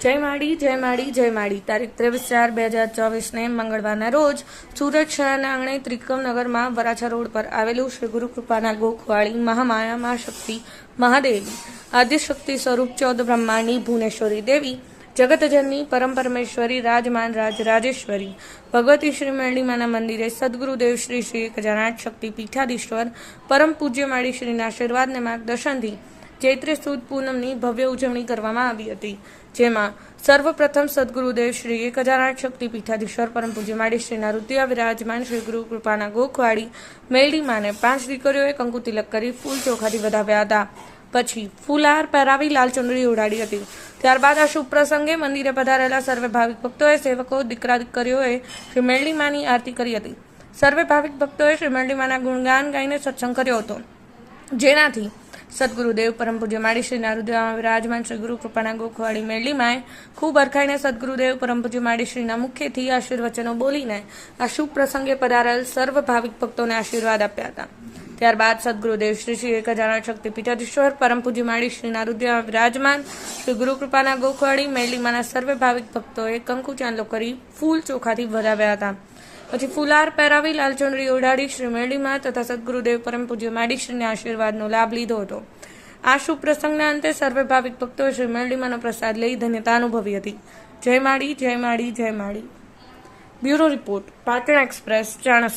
જય માડી જય માડી જય માડી. તારીખ ત્રેવીસ ચાર બે હજાર ચોવીસને મંગળવારના રોજ સુરત શહેરના આંગણે ત્રિકમનગરમાં વરાછા રોડ પર આવેલું શ્રી ગુરુકૃપાના ગોખવાળી મહામાયા મા શક્તિ મહાદેવી. આદિશક્તિ સ્વરૂપ ચૌદ બ્રહ્માની ભુવનેશ્વરી દેવી, જગતજનની પરમ પરમેશ્વરી રાજમાન રાજ રાજેશ્વરી. ભગવતી શ્રી મેરડીમાના મંદિરે સદગુરુદેવ શ્રી શ્રી ગજાનાથ શક્તિ પીઠાધીશ્વર પરમ પૂજ્ય માળી શ્રીના આશીર્વાદને માર્ગદર્શનથી ચૈત્રી સુદ પૂનમની ભવ્ય ઉજવણી કરવામાં આવી હતી, જેમાં સર્વપ્રથમ સદગુરુદેવ શ્રી એક હજાર આઠ શક્તિ પીઠાધીશ્વર પરમ પૂજ્ય માડી શ્રીના રુદ્યા વિરાજમાન શ્રી ગુરુ કૃપાના ગોખવાડી મેલડીમાને પાંચ દીકરીઓએ કંકુ તિલક કરી ફૂલ ચોખાથી વધાવ્યા હતા. પછી ફૂલહાર પહેરાવી લાલ ચુંદડી ઉડાડી હતી. ત્યારબાદ આ શુભ પ્રસંગે મંદિરે પધારેલા સર્વે ભાવિક ભક્તોએ સેવકો, દીકરા દીકરીઓએ શ્રી મેલડીમાની આરતી કરી હતી. સર્વે ભાવિક ભક્તોએ શ્રી મેલડીમાના ગુણગાન ગાઈને સત્સંગ કર્યો હતો. જેનાથી સદગુરુદેવ પરમ પૂજ્ય માળી શ્રી નારુદેવામાં વિરાજમાન શ્રી ગુરુ કૃપાના ગોખવાડી મેળીમાં ખૂબ અરખાઈને સદગુરુદેવ પરમ પૂજ્ય માળી શ્રીના મુખ્યથી આશીર્વચનો બોલીને આ શુભ પ્રસંગે પધારેલ સર્વ ભાવિક ભક્તોને આશીર્વાદ આપ્યા હતા. ત્યારબાદ સદગુરુદેવ શ્રી શ્રી એક હજાર શક્તિ પીઠાધીશ્વર પરમ પૂજ્ય માળી શ્રી નારુદ્યમાં વિરાજમાન શ્રી ગુરુ કૃપાના ગોખવાડી મેરડીમાના સર્વે ભાવિક ભક્તોએ કંકુ ચાંદલો કરી ફૂલ ચોખાથી ભરાવ્યા હતા. પછી ફુલાર પહેરાવી લાલચુંદડી ઓઢાડી શ્રી મેરડીમાં તથા સદગુરુદેવ પરમ પૂજ્ય માડીશ્રીના આશીર્વાદનો લાભ લીધો હતો. આ શુભ પ્રસંગના અંતે સર્વે ભાવિક ભક્તોએ શ્રી મેરડીમાંનો પ્રસાદ લઈ ધન્યતા અનુભવી હતી. જય માડી જય માડી જય માડી bureau report, Patan express Chanasma